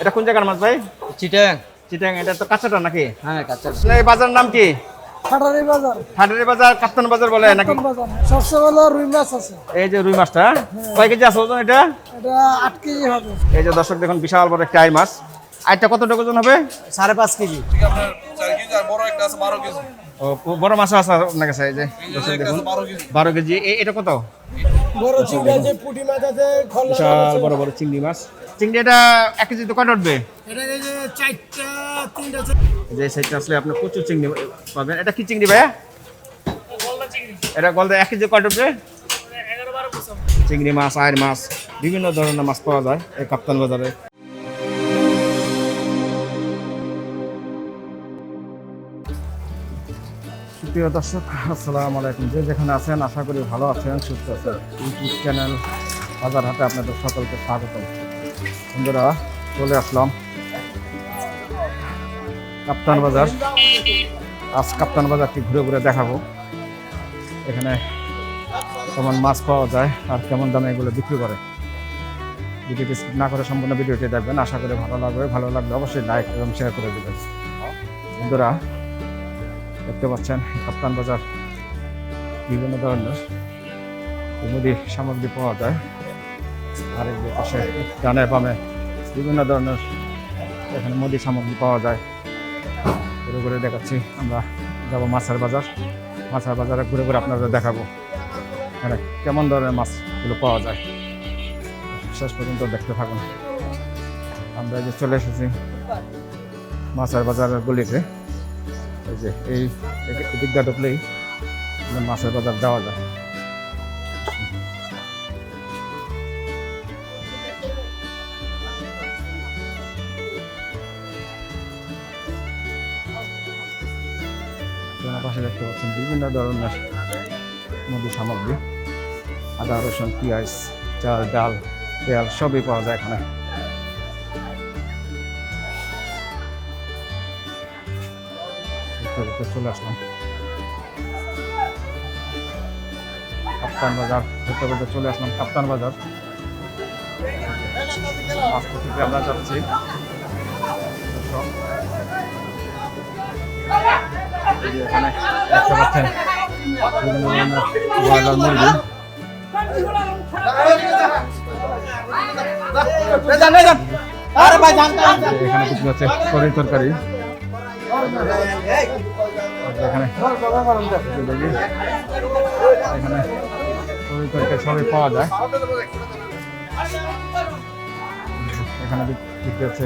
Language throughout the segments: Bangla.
এটা কোন জায়গার মাছ ভাই? চিটাং। চিটাং এটা তো কাঁচাটা নাকি? হ্যাঁ কাঁচা এই বাজার নাম কি? হাটারি বাজার। হাটের বাজার কাপ্তান বাজার বলে নাকি? সবচেয়ে ভালো রুই মাছ আছে। এই যে রুই মাছটা কয় কেজি আছে ওজন এটা? কেজি হবে। এই যে দর্শক দেখুন বিশাল বড় একটা আই মাছ। আইটা কতটুকু ওজন হবে? সাড়ে পাঁচ কেজি। আপনার চার কেজি আর বড় একটা আছে বারো কেজি। ও বড় মাছ আছে আপনার কাছে এই যে দর্শক দেখুন। বারো কেজি বারো কেজি। এ- এটা কত? বড় চিংড়ি আছে পুঁটি মাছ আছে খল্লা বিশাল বড় বড় চিংড়ি মাছ। চিংড়ি এটা এক কেজি তো কত উঠবে? এটা এই যে চারটা তিনটা যে সাইডটা আসলে আপনি প্রচুর চিংড়ি পাবেন। এটা কি চিংড়ি ভাইয়া? এটা গলদা এক কেজি কত উঠবে? চিংড়ি মাছ আয়ের মাছ বিভিন্ন ধরনের মাছ পাওয়া যায় এই কাপ্তান বাজারে। সুপ্রিয় দর্শক, আসসালামু আলাইকুম। যে যেখানে আছেন, আশা করি ভালো আছেন, সুস্থ আছেন। ইউটিউব চ্যানেল বাজার হাটে আপনাদের সকলকে স্বাগতম বন্ধুরা, চলে আসলাম। কাপ্তান বাজার। আজ কাপ্তান বাজারটি ঘুরে ঘুরে দেখাবো। এখানে কেমন মাছ পাওয়া যায় আর কেমন দামে এগুলো বিক্রি করে। ভিডিওটি skip না করে সম্পূর্ণ ভিডিওটি দেখবেন। আশা করি ভালো লাগবে। ভালো লাগলে অবশ্যই লাইক এবং শেয়ার করে দেবেন। বন্ধুরা দেখতে পাচ্ছেন, কাপ্তান বাজার বিভিন্ন ধরনের মুদি সামগ্রী পাওয়া যায়। আর এই পাশে ডানে বামে বিভিন্ন ধরনের এখানে মুদি সামগ্রী পাওয়া যায়। ঘুরে ঘুরে দেখাচ্ছি, আমরা যাব মাছের বাজার। মাছের বাজারে ঘুরে ঘুরে আপনাদের দেখাবো, এখানে কেমন ধরনের মাছগুলো পাওয়া যায়। শেষ পর্যন্ত দেখতে থাকুন। আমরা যে চলে এসেছি মাছের বাজারের গলিতে। যে, এই দিকটা ঢুকলেই মাছের বাজার যাওয়া যায়। পাশে দেখতে পাচ্ছেন বিভিন্ন ধরনের মুদি সামগ্রী। আদা, রসুন, পেঁয়াজ, চাল, ডাল, তেল সবই পাওয়া যায় এখানে। দেখতে চলে আসলাম। কাপ্তান বাজার দেখতে দেখতে চলে আসলাম, কাপ্তান বাজার। আজকে থেকে আমরা যাচ্ছি। এখানে বিক্রি হচ্ছে তরি তরকারি। এখানে। সবই পাওয়া যায়। এখানে বিক- বিক্রি হচ্ছে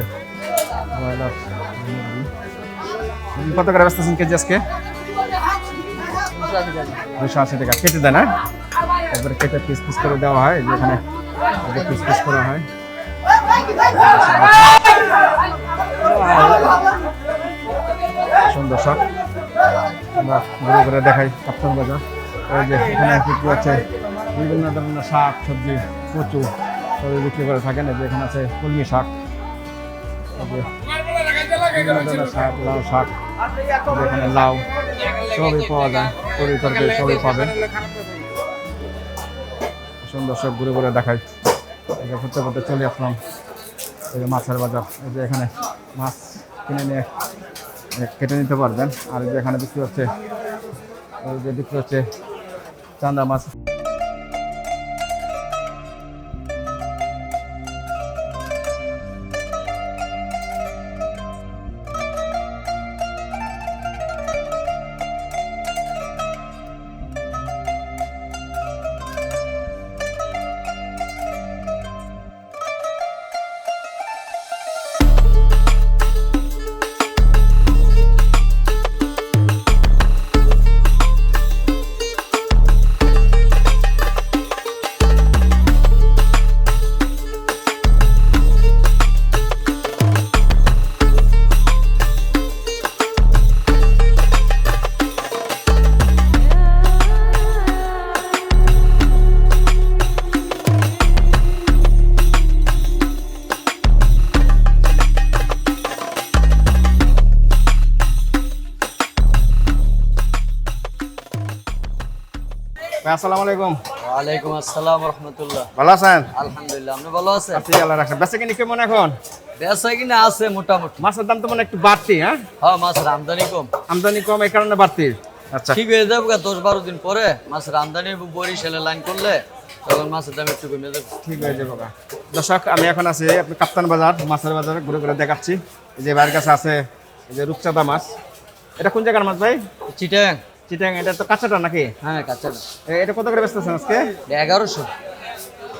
কত করে ব্যস্ত আছেন কেজি আজকে? দুশো আশি টাকা। কেটে দেয় না একবারে কেটে পিস পিস করে দেওয়া হয়, এই যে এখানে পিস পিস করা হয়। সুন্দর সব আমরা ঘুরে ঘুরে দেখাই কাপ্তান বাজার। যে এখানে বিক্রি হচ্ছে বিভিন্ন ধরনের শাক, সবজি, কচু, সবই বিক্রি করে থাকেন। এই যে এখানে আছে কলমি শাক বিভিন্ন ধরনের শাক, লাউ শাক এখানে লাউ, সবই পাওয়া যায়। তরি তরকারি সবই পাবেন। সুন্দর সব ঘুরে ঘুরে দেখাই। যে ঘুরতে ঘুরতে চলে আসলাম। এই যে মাছের বাজার। এই যে এখানে মাছ কিনে নিয়ে কেটে নিতে পারবেন। আর এখানে দেখতে পাচ্ছে দেখতে হচ্ছে চান্দা মাছ। আসসালামু আলাইকুম। ওয়ালাইকুম আসসালাম রহমতুল্লাহ। ভালো আছেন? আলহামদুলিল্লাহ আপনি ভালো আছেন? আছি আল্লাহ রাখছেন বেঁচে কিনি কেমন এখন? বেচা কিনা আছে মোটামুটি। মাছের দাম তো মানে একটু বাড়তি হ্যাঁ? হ্যাঁ মাছের আমদানি কম। আমদানি কম এই কারণে বাড়তি। আচ্ছা। ঠিক হয়ে যাবে দশ বারো দিন পরে মাছের আমদানি বরিশালে লাইন করলে তখন মাছের দাম একটু কমে যাবে। ঠিক হয়ে যাবে দর্শক আমি এখন আছি আপনি কাপ্তান বাজার মাছের বাজারে ঘুরে ঘুরে দেখাচ্ছি। এই যে বাইরের কাছে আছে এই যে রূপচাঁদা মাছ। এটা কোন জায়গার মাছ ভাই? চিটাং। চিটাং এটা তো কাঁচাটা নাকি? হ্যাঁ কাঁচা এ- এটা কত করে বেচতেছেন আজকে? এগারোশো।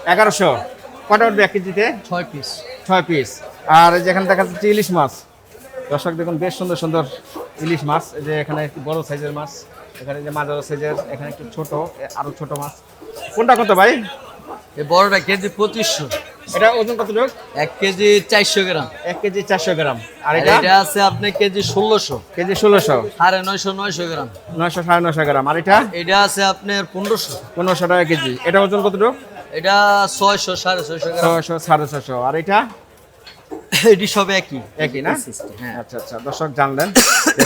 এগারোশো। কটা উঠবে এক কেজিতে? ছয় পিস ছয় পিস আর এই যে দেখা যাচ্ছে ইলিশ মাছ। দর্শক দেখুন বেশ সুন্দর সুন্দর ইলিশ মাছ। এই যে এখানে একটু বড় সাইজের মাছ। এখানে যে মাঝারো সাইজের এখানে একটু ছোট এ, আরও ছোট মাছ। কোনটা কত ভাই? এই বড়টা কেজি পঁচিশশো। এটা ওজন কত লোক? এক কেজি চারশো গ্রাম। এক কেজি চারশো গ্রাম। আর এটা? এটা আছে আপনি কেজি ষোলোশো। কেজি ষোলোশো। সাড়ে নয়শো নয়শো গ্রাম। নয়শো সাড়ে নয়শো গ্রাম। আর এটা? এটা আছে আপনার পনেরোশো। পনেরোশো টাকা কেজি। এটা ওজন কত লোক? এটা ছয়শো সাড়ে ছয়শো ছয়শো সাড়ে ছশো আর এটা? এটি সব একই। একই না? হ্যাঁ। আচ্ছা আচ্ছা। দর্শক জানলেন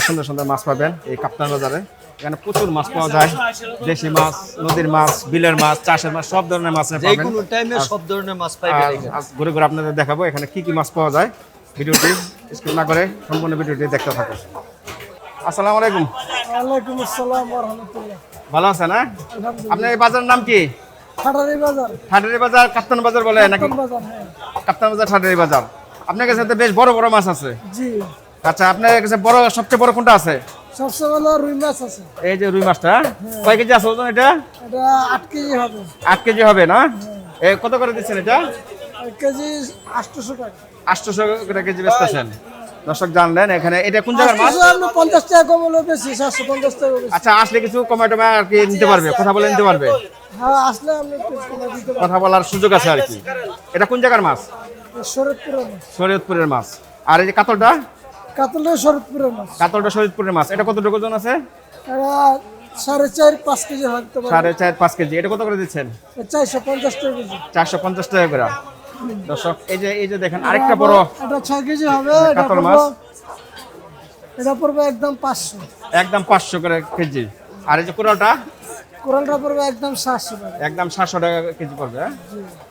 সুন্দর সুন্দর মাছ পাবেন এই কাপ্তান বাজারে। এখানে প্রচুর মাছ পাওয়া যায়। দেশি মাছ নদীর মাছ বিলের মাছ চাষের মাছ সব ধরনের মাছ যে কোনো টাইমে সব ধরনের মাছ পাইবে ঘুরে ঘুরে আপনাদের দেখাবো এখানে কি কি মাছ পাওয়া যায়। ভিডিওটি স্কিপ না করে সম্পূর্ণ ভিডিওটি দেখতে থাকুন। আসসালামু আলাইকুম। ওয়ালাইকুম আসসালাম রহমতুল্লাহ ভালো আছেন হ্যাঁ? আপনার এই বাজারের নাম কি? খাটারি বাজার। ঠাডারি বাজার কাপ্তান বাজার বলে নাকি? কোন বাজার হ্যাঁ। কাপ্তান বাজার ঠাডারি বাজার। আপনার কাছে তো বেশ বড় বড় মাছ আছে। জি। আচ্ছা আপনার কাছে বড় সবচেয়ে বড় কোনটা আছে? সবচেয়ে ভালো রুই মাছ আছে। এই যে রুই মাছটা কয় কেজি আছে ওজন এটা? এটা আট কেজি হবে। আট কেজি হবে না? এ কত করে দিচ্ছেন এটা? কেজি আটশোশো টাকা। আটশোশো করে কেজি বেচতেছেন। দর্শক জানলেন এখানে এটা কোন জায়গার মাছ? পঞ্চাশ টাকা কম হলে বেশি সাতশো পঞ্চাশ টাকা আচ্ছা আসলে কিছু কমায় টমায় আর কি নিতে পারবে কথা বলে নিতে পারবে। হ্যাঁ আসলে কথা বলার সুযোগ আছে আর কি। এটা কোন জায়গার মাছ? শরৎপুরের মাছ। শরীয়তপুরের মাছ। আর এই যে কাতলটা? কাতলে শরৎপুরের মাছ। কাতলটা শরীয়তপুরের মাছ। এটা কতটুকু ওজন আছে? সাড়ে চার পাঁচ কেজি পারে। সাড়ে চার পাঁচ কেজি। এটা কত করে দিচ্ছেন? চারশো পঞ্চাশ টাকা কেজি। চারশো পঞ্চাশ টাকা করে। দর্শক এই যে এই যে দেখেন আরেকটা বড় এটা ছয় কেজি হবে। কাতল মাছ। এটা পড়বে একদম পাঁচশো। একদম পাঁচশো করে কেজি। আর এই যে কোরালটা কোরালটা পড়বে একদম সাতশো টাকা। একদম সাতশো টাকা কেজি পড়বে হ্যাঁ?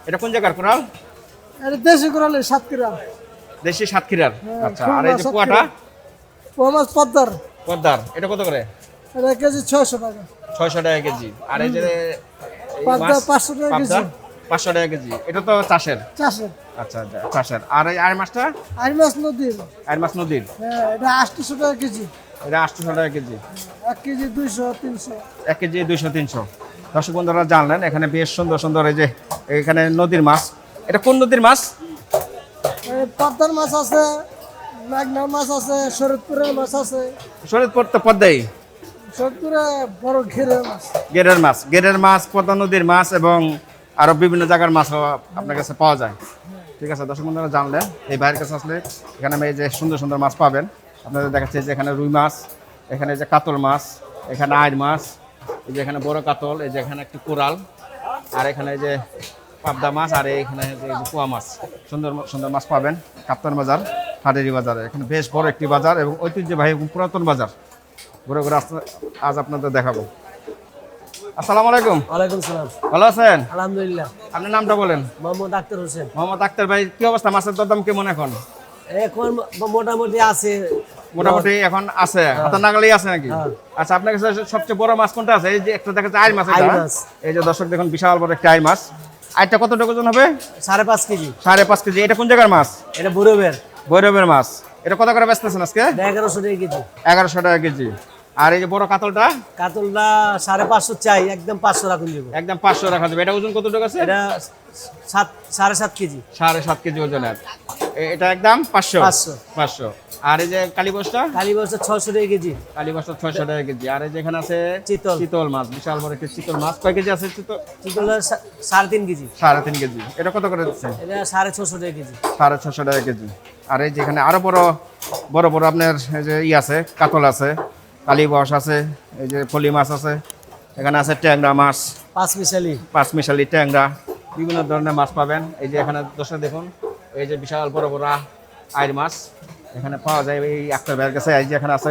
এটা কোন জায়গার কোরাল এটা দেশি কোরালে সাত কিরা দেশি সাতক্ষীরার। আচ্ছা আর এই যে কুয়াটা? পোয়া মাছ পদ্মার। পদ্মার এটা কত করে? এটা কেজি ছয়শো টাকা। ছয়শো টাকা কেজি। আর এই যে পাঁচশো টাকা কেজি। পাঁচশো টাকা কেজি। এটা তো চাষের? চাষের। আচ্ছা আচ্ছা চাষের। আর এই আর মাছটা? আর মাছ নদীর। আর মাছ নদীর। হ্যাঁ এটা আটশোশো টাকা কেজি। এটা আটশো টাকা কেজি। এক কেজি দুইশো তিনশো। এক কেজি দুইশো তিনশো। দর্শক বন্ধুরা জানলেন এখানে বেশ সুন্দর সুন্দর এই যে এখানে নদীর মাছ। এটা কোন নদীর মাছ? পদ্মার মাছ আছে মেঘনার মাছ আছে শরৎপুরের মাছ আছে। শরীরপুর তো পদ্মাই। শরৎপুরে বড় ঘেরের মাছ। গেরের মাছ। গেরের মাছ পদ্মা নদীর মাছ এবং আরও বিভিন্ন জায়গার মাছও আপনার কাছে পাওয়া যায়। ঠিক আছে দর্শক বন্ধুরা জানলেন এই বাইরের কাছে আসলে এখানে আমি এই যে সুন্দর সুন্দর মাছ পাবেন। আপনাদের দেখাচ্ছে যে এখানে রুই মাছ এখানে যে কাতল মাছ এখানে আইর মাছ এই যে এখানে বড় কাতল এই যে এখানে একটি কোরাল আর এখানে এই যে পাবদা মাছ আর এখানে কুয়া মাছ সুন্দর সুন্দর মাছ পাবেন কাপ্তান বাজার হাটেরি বাজারে। এখানে বেশ বড় একটি বাজার এবং ঐতিহ্যবাহী এবং পুরাতন বাজার। ঘুরে ঘুরে আসতে- আজ আপনাদের দেখাবো। আসসালামু আলাইকুম। ওয়ালাইকুম সালাম। ভালো আছেন? আলহামদুলিল্লাহ। আপনার নামটা বলেন। মোহাম্মদ আক্তার হোসেন। মোহাম্মদ আক্তার ভাই কি অবস্থা? মাছের দরদাম কেমন এখন? এখন মোটামুটি আছে। মোটামুটি এখন আছে। হাতে নাগালেই আছে নাকি? আচ্ছা আপনার কাছে সবচেয়ে বড় মাছ কোনটা আছে? এই যে একটা দেখা আইর হ্যাঁ? মাছ। এই যে দর্শক দেখুন বিশাল বড় একটা আই মাছ। আইরটা কত টাকা ওজন হবে? সাড়ে পাঁচ কেজি। সাড়ে পাঁচ কেজি। এটা কোন জায়গার মাছ? এটা বুড়োবের বৈরবের মাছ। এটা কত করে বেচতেছেন আজকে? এগারোশো টাকা কেজি। এগারোশো টাকা কেজি। আর এই যে বড় কাতলটা? কাতলটা সাড়ে পাঁচশো চাই একদম পাঁচশো রাখুন দেবো। একদম পাঁচশো রাখা যাবে। এটা ওজন কত টাকা আছে? এটা সাত সাড়ে সাত কেজি। সাড়ে সাত কেজি ওজনের। এটা একদম পাঁচশো? পাঁচশো। পাঁচশো। আর এই যে কালীবসটা কালী বছর ছশো টাকা কেজি। কালীবসটা ছয়শো টাকা কেজি। আর এই যে এখানে আছে চিতল। চিতল মাছ বিশাল বড় একটা চিতল মাছ। কয় কেজি আছে চিতল? চিতল সাড়ে তিন কেজি। সাড়ে তিন কেজি। এটা কত করে দিচ্ছেন? এটা সাড়ে ছশো টাকা কেজি। সাড়ে ছশো টাকা কেজি। আর এই যে এখানে আরও বড় বড় বড় আপনার এই যে ই আছে কাতল আছে কালীবস আছে এই যে ফলি মাছ আছে এখানে আছে ট্যাংরা মাছ পাঁচ মিশালি। পাঁচ মিশালি ট্যাংরা বিভিন্ন ধরনের মাছ পাবেন। এই যে এখানে দোষে দেখুন এই যে বিশাল বড় বড় আইর মাছ। এখানে পাওয়া যায় এই একটা ব্যাগ কাছে এই যে এখানে আছে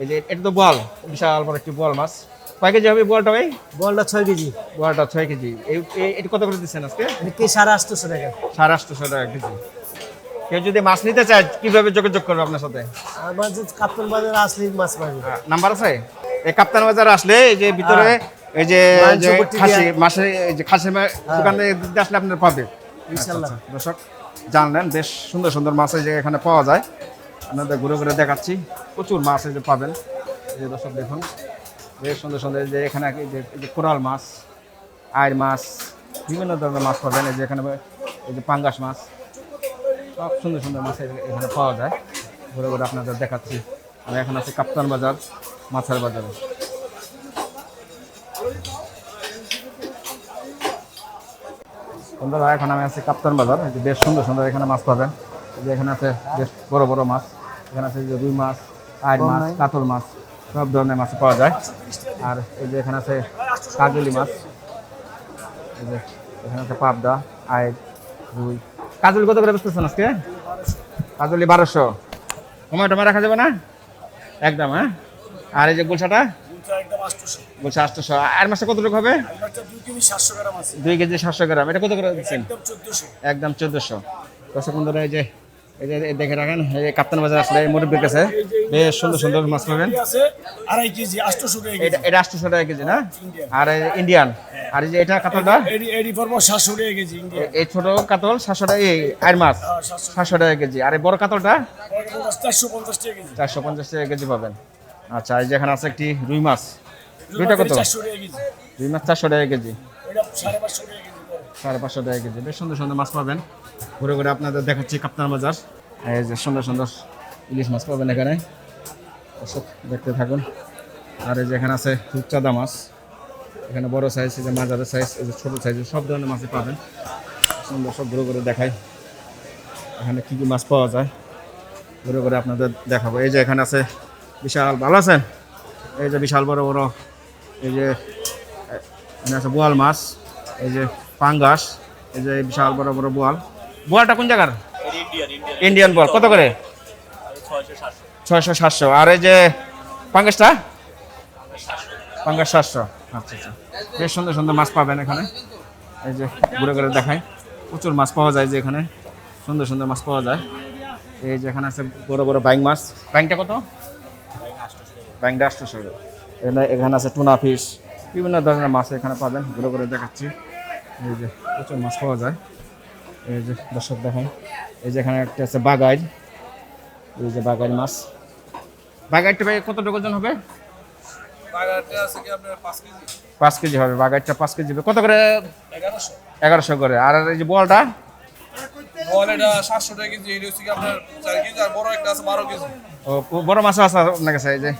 এই যে এটা তো বল বিশাল বড় একটি বল মাছ। কয় কেজি হবে বলটা ভাই? বলটা ছয় কেজি। বলটা ছয় কেজি। এই এটা কত করে দিচ্ছেন আজকে? কি সাড়ে আটশোশো টাকা? সাড়ে আটশোশো টাকা কেজি। কেউ যদি মাছ নিতে চায় কীভাবে যোগাযোগ করবে আপনার সাথে? আমার যে কাপ্তান বাজার আসলে মাছ পাবে। নাম্বার আছে? এই কাপ্তান বাজার আসলে এই যে ভিতরে এই যে খাসি। মাসে এই যে খাসি মা- দোকানে আসলে আপনার পাবে। ইনশাল্লাহ। আচ্ছা, আচ্ছা। দর্শক জানলেন, বেশ সুন্দর সুন্দর মাছ এই এখানে পাওয়া যায়। আপনাদের ঘুরে ঘুরে দেখাচ্ছি, প্রচুর মাছ এই যে পাবেন। এই যে দর্শক দেখুন, বেশ সুন্দর সুন্দর যে এখানে যে কোরাল মাছ আয়ের মাছ, বিভিন্ন ধরনের মাছ পাবেন। এই যে এখানে এই যে পাঙ্গাস মাছ, সব সুন্দর সুন্দর মাছ এখানে পাওয়া যায়। ঘুরে ঘুরে আপনাদের দেখাচ্ছি। আমি এখন আছি কাপ্তান বাজার, মাছের বাজারে। বন্ধুরা এখন আমি আছি কাপ্তান বাজার। এই যে বেশ সুন্দর সুন্দর এখানে মাছ পাবেন। এই যে এখানে আছে বেশ বড় বড় মাছ। এখানে আছে যে রুই মাছ আইর মাছ কাতল মাছ সব ধরনের মাছ পাওয়া যায়। আর এই যে এখানে আছে কাজলি মাছ। এই যে এখানে আছে পাবদা আইর রুই। কাজলি কত করে বেচতেছেন আজকে? কাজলি বারোশো। টমেটো টমে রাখা যাবে না? একদম হ্যাঁ? আর এই যে গুলছাটা বলছে আটশোশো আর কতটুকু হবে? দুই কেজি সাতশো গ্রাম এটা কত করে দিচ্ছেন? একদম চোদ্দশো। দর্শক বন্ধুরা এই যে এই যে দেখে রাখেন এই যে কাপ্তান বাজার আসলে মুরব্বীর কাছে। বেশ সুন্দর সুন্দর মাছ পাবেন। আড়াই কেজি আটশোশো এটা এটা আটশোশো টাকা কেজি না? আর এই ইন্ডিয়ান। আর এই যে এটা কাতলটা সাতশো টাকা কেজি এই ছোট কাতল সাতশো টাকা এই আর মাছ সাতশো টাকা। কেজি। আর বড় কাতলটা চারশো পঞ্চাশ টাকা কেজি। চারশো পঞ্চাশ টাকা কেজি পাবেন। আচ্ছা এই যে এখানে আছে একটি রুই মাছ। রুইটা কত? রুই মাছ চারশো টাকা কেজি। সাড়ে পাঁচশো টাকা কেজি বেশ সুন্দর সুন্দর মাছ পাবেন। ঘুরে ঘুরে আপনাদের দেখাচ্ছি কাপ্তান বাজার। এই যে সুন্দর সুন্দর ইলিশ মাছ পাবেন এখানে। দর্শক দেখতে থাকুন। আর এই যে এখানে আছে রূপচাঁদা মাছ। এখানে বড় সাইজ এই যে মাঝারি সাইজ এই যে ছোটো সাইজ সব ধরনের মাছই পাবেন। সুন্দর সব ঘুরে ঘুরে দেখাই। এখানে কী কী মাছ পাওয়া যায়? ঘুরে ঘুরে আপনাদের দেখাবো। এই যে এখানে আছে বিশাল ভালো আছেন? এই যে বিশাল বড় বড় এই যে আছে বোয়াল মাছ এই যে পাঙ্গাস এই যে বিশাল বড় বড় বোয়াল। বোয়ালটা কোন জায়গার? ইন্ডিয়ান বোয়াল। কত করে? ছয়শো সাতশো। আর এই যে পাঙ্গাসটা? পাঙ্গাস সাতশো। আচ্ছা আচ্ছা। বেশ সুন্দর সুন্দর মাছ পাবেন এখানে। এই যে ঘুরে ঘুরে দেখায় প্রচুর মাছ পাওয়া যায় যে এখানে। সুন্দর সুন্দর মাছ পাওয়া যায়। এই যে এখানে আছে বড় বড় বাইং মাছ। বাইংটা কত? বাইংটা আটশোশো এখানে এখানে আছে টুনা ফিশ বিভিন্ন ধরনের মাছ এখানে পাবেন। ঘুরে ঘুরে দেখাচ্ছি। এই যে প্রচুর মাছ পাওয়া যায়। এই যে দর্শক দেখেন। এই যে এখানে একটা আছে বাগাইল এই যে বাগাইল মাছ। বাগাইটটা ভাই কতটুকু ওজন হবে? পাঁচ কেজি? হবে। বাগাইটটা পাঁচ কেজি হবে। কত করে? এগারোশো। এগারোশো করে। আর এই যে বলটা? বল এটা সাতশো টাকা কেজি এটা হচ্ছে আপনার চার কেজি আর বড় একটা আছে বারো কেজি। ও বড় মাছ আছে আপনার কাছে এই যে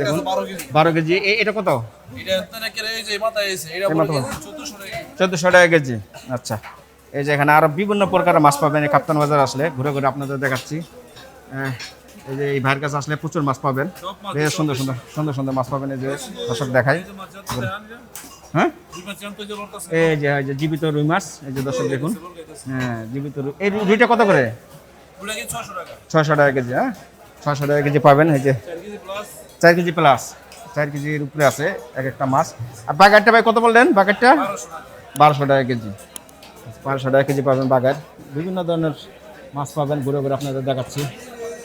দেখুন বারো কেজি। এটা কত? চোদ্দশো টাকা কেজি। আচ্ছা। এই যে এখানে আরও বিভিন্ন প্রকারের মাছ পাবেন এই কাপ্তান বাজার আসলে ঘুরে ঘুরে আপনাদের দেখাচ্ছি। এই যে এই ভাইয়ের কাছে আসলে প্রচুর মাছ পাবেন। বেশ সুন্দর সুন্দর সুন্দর সুন্দর মাছ পাবেন এই যে দর্শক দেখাই। হ্যাঁ? এই যে যে জীবিত রুই মাছ, এই যে দর্শক দেখুন। হ্যাঁ জীবিত এই রুইটা কত করে? ছশো টাকা কেজি হ্যাঁ? ছয়শো টাকা কেজি পাবেন, এই যে। চার কেজি প্লাস চার কেজির উপরে আছে এক একটা মাছ। আর বাগারটা ভাই কত বললেন বাগারটা বারোশো টাকা কেজি। বারোশো টাকা কেজি পাবেন বাগার বিভিন্ন ধরনের মাছ পাবেন, ঘুরে ঘুরে আপনাদের দেখাচ্ছি।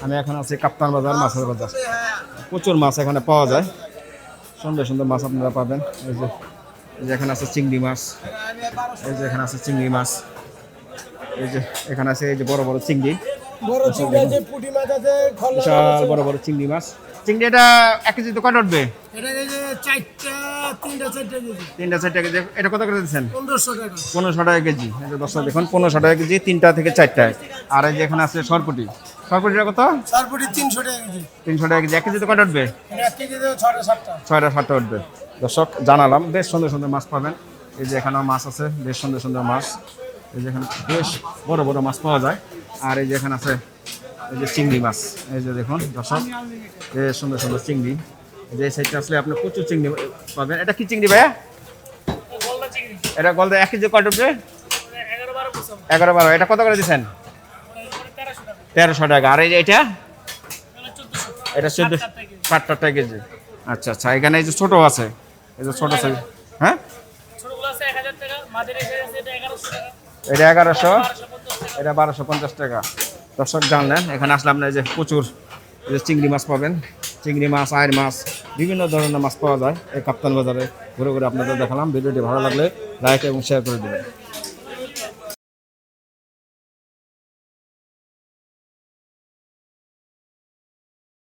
আমি এখন আছি কাপ্তান বাজার, মাছের বাজার। প্রচুর মাছ এখানে পাওয়া যায়। সুন্দর সুন্দর মাছ আপনারা পাবেন। এই যে এই যে এখানে আছে চিংড়ি মাছ। এই যে এখানে আছে চিংড়ি মাছ। এই যে এখানে আছে এই যে বড় বড় চিংড়ি। বড় চিংড়ি আছে পুঁটি মাছ আছে খল্লা বিশাল বড় বড় চিংড়ি মাছ। চিংড়ি এটা এক কেজি দোকান উঠবে? তিনটা চারটা কেজি। এটা কত করে দিচ্ছেন? পনেরোশো টাকা। কেজি। এই যে দশটা দেখুন পনেরোশো টাকা কেজি তিনটা থেকে চারটায় আর এই যে এখানে আছে সরপুটি। সরপুটিটা কত? চার পুটি তিনশো টাকা কেজি। তিনশো টাকা কেজি। এক কেজি তো কটা উঠবে? ছয়টা সাতটা উঠবে। দর্শক, জানালাম, বেশ সুন্দর সুন্দর মাছ পাবেন। এই যে এখানেও মাছ আছে, বেশ সুন্দর সুন্দর মাছ। এই যে এখানে বেশ বড় বড় মাছ পাওয়া যায়। আর এই যে এখানে আছে, এই যে চিংড়ি মাছ। এই যে দেখুন, দর্শক, বেশ সুন্দর সুন্দর চিংড়ি। যে সাইডটা আসলে আপনি প্রচুর চিংড়ি পাবেন। এটা কি চিংড়ি ভাইয়া? এটা গলদা এক কেজি কত উঠবে এগারো বারো। এটা কত করে দিচ্ছেন? তেরোশো টাকা। আর এই যে এটা এটা চোদ্দ ষাট টাকা কেজি। আচ্ছা আচ্ছা। এখানে এই যে ছোটো আছে। এই যে ছোট সাইজ। হ্যাঁ? এটা এগারোশো এটা বারোশো পঞ্চাশ টাকা। দর্শক জানলেন এখানে আসলে আপনার এই যে প্রচুর এই যে চিংড়ি মাছ পাবেন। চিংড়ি মাছ আয়ের মাছ বিভিন্ন ধরনের মাছ পাওয়া যায় এই কাপ্তান বাজারে। ঘুরে ঘুরে আপনাদের দেখালাম। ভিডিওটি ভালো লাগলে লাইক এবং শেয়ার করে দেবেন।